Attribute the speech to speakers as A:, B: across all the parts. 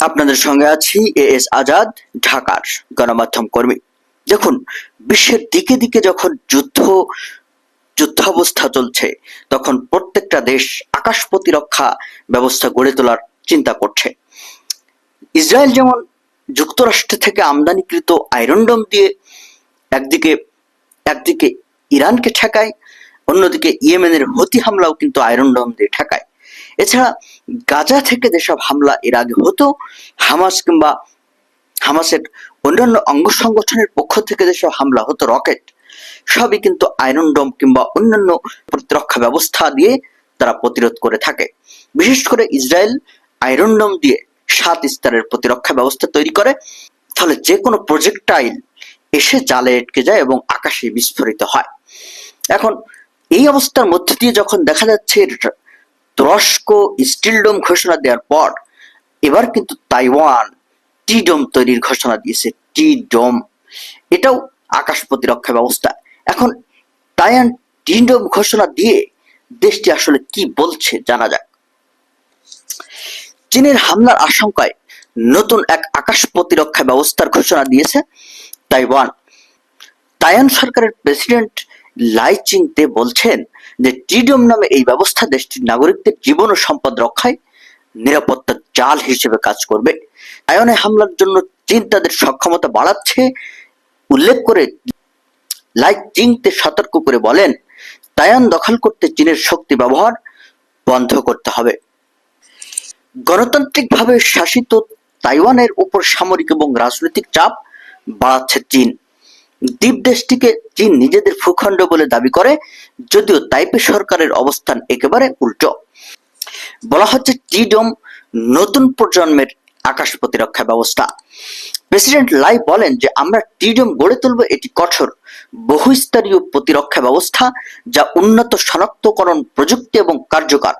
A: আপনাদের সঙ্গে আছি এ এস আজাদ, ঢাকার গণমাধ্যম কর্মী। দেখুন, বিশ্বের দিকে দিকে যখন যুদ্ধ, যুদ্ধাবস্থা চলছে, তখন প্রত্যেকটা দেশ আকাশ প্রতিরক্ষা ব্যবস্থা গড়ে তোলার চিন্তা করছে। ইসরায়েল যেমন যুক্তরাষ্ট্র থেকে আমদানিকৃত আয়রনডম দিয়ে একদিকে একদিকে ইরানকে ঠেকায়, অন্যদিকে ইয়েমেনের হতি হামলাও কিন্তু আয়রনডম দিয়ে ঠেকায়। এছাড়া গাজা থেকে যেসব হামলা এর আগে হতো, হামাস কিংবা হামাসের অন্যান্য অঙ্গ সংগঠনের পক্ষ থেকে যেসব হামলা হতো, রকেট, সবই কিন্তু আয়রন ডোম কিংবা অন্যান্য প্রতিরক্ষা ব্যবস্থা দিয়ে তারা প্রতিরোধ করে থাকে। বিশেষ করে ইসরায়েল আয়রন ডোম দিয়ে সাত স্তরের প্রতিরক্ষা ব্যবস্থা তৈরি করে, ফলে যে কোনো প্রজেক্টাইল এসে জালে আটকে যায় এবং আকাশে বিস্ফোরিত হয়। এখন এই অবস্থার মধ্যে দিয়ে যখন দেখা যাচ্ছে তুরস্ক স্টিল ডোম ঘোষণা দেওয়ার পর এবার কিন্তু তাইওয়ান টি ডোম তৈরির ঘোষণা দিয়েছে, টি ডোম। এটাও আকাশ প্রতিরক্ষা ব্যবস্থা। এখন তাইওয়ান টি ডোম ঘোষণা দিয়ে দেশটি আসলে কি বলছে জানা যাক। চীনের হামলার আশঙ্কায় নতুন এক আকাশ প্রতিরক্ষা ব্যবস্থার ঘোষণা দিয়েছে তাইওয়ান। তাইওয়ান সরকারের প্রেসিডেন্ট লাই চিংতে বলছেন যে টিডম নামে এই ব্যবস্থা দেশটির নাগরিকদের জীবন ও সম্পদ রক্ষায় নিরাপত্তার জাল হিসেবে কাজ করবে। আয়নে হামলার জন্য চীন তাদের সক্ষমতা বাড়াচ্ছে। উল্লেখ করে লাই চিংতে সতর্ক করে বলেন, তায়ান দখল করতে চীনের শক্তি ব্যবহার বন্ধ করতে হবে। গণতান্ত্রিকভাবে শাসিত তাইওয়ানের উপর সামরিক এবং রাজনৈতিক চাপ বাড়াচ্ছে চীন। দ্বীপ দেশটিকে চীন নিজেদের ভূখণ্ড বলে দাবি করে, যদিও তাইপে সরকারের অবস্থান একেবারে উল্টো। বলা হচ্ছে টিডম নতুন প্রজন্মের আকাশ প্রতিরক্ষা ব্যবস্থা। প্রেসিডেন্ট লাই বলেন যে, আমরা টিডম গড়ে তুলব এটি কঠোর, বহুস্তরীয় প্রতিরক্ষা ব্যবস্থা যা উন্নত শনাক্তকরণ প্রযুক্তি এবং কার্যকর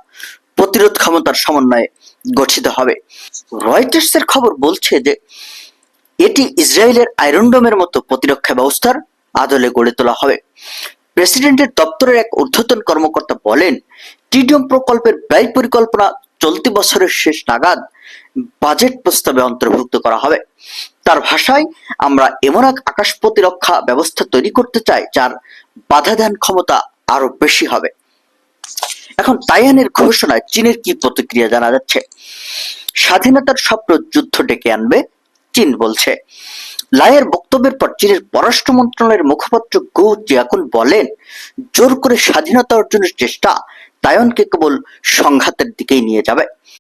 A: প্রতিরোধ ক্ষমতার সমন্বয়ে গঠিত হবে। রয়টার্সের খবর বলছে যে এটি ইসরায়েলের আয়রনডোমের মতো প্রতিরক্ষা ব্যবস্থার আদলে গড়ে তোলা হবে। প্রেসিডেন্টের দপ্তরের এক ঊর্ধ্বতন কর্মকর্তা বলেন টিডিএম প্রকল্পের ব্যয় পরিকল্পনা চলতি বছরের শেষ নাগাদ বাজেট প্রস্তাবে অন্তর্ভুক্ত করা হবে। তার ভাষায়, আমরা এমন এক আকাশ প্রতিরক্ষা ব্যবস্থা তৈরি করতে চাই, যার বাধা দান ক্ষমতা আরও বেশি হবে। এখন তাইয়ানের ঘোষণায় চীনের কি প্রতিক্রিয়া জানা যাচ্ছে? স্বাধীনতার স্বপ্ন যুদ্ধ ডেকে আনবে চীন বলছে। লায়ের বক্তব্যের পর চীনের পররাষ্ট্র মন্ত্রণালয়ের মুখপাত্র গু জিয়াকুন বলেন, জোর করে স্বাধীনতা অর্জনের চেষ্টা তায়নকে কেবল সংঘাতের দিকেই নিয়ে যাবে।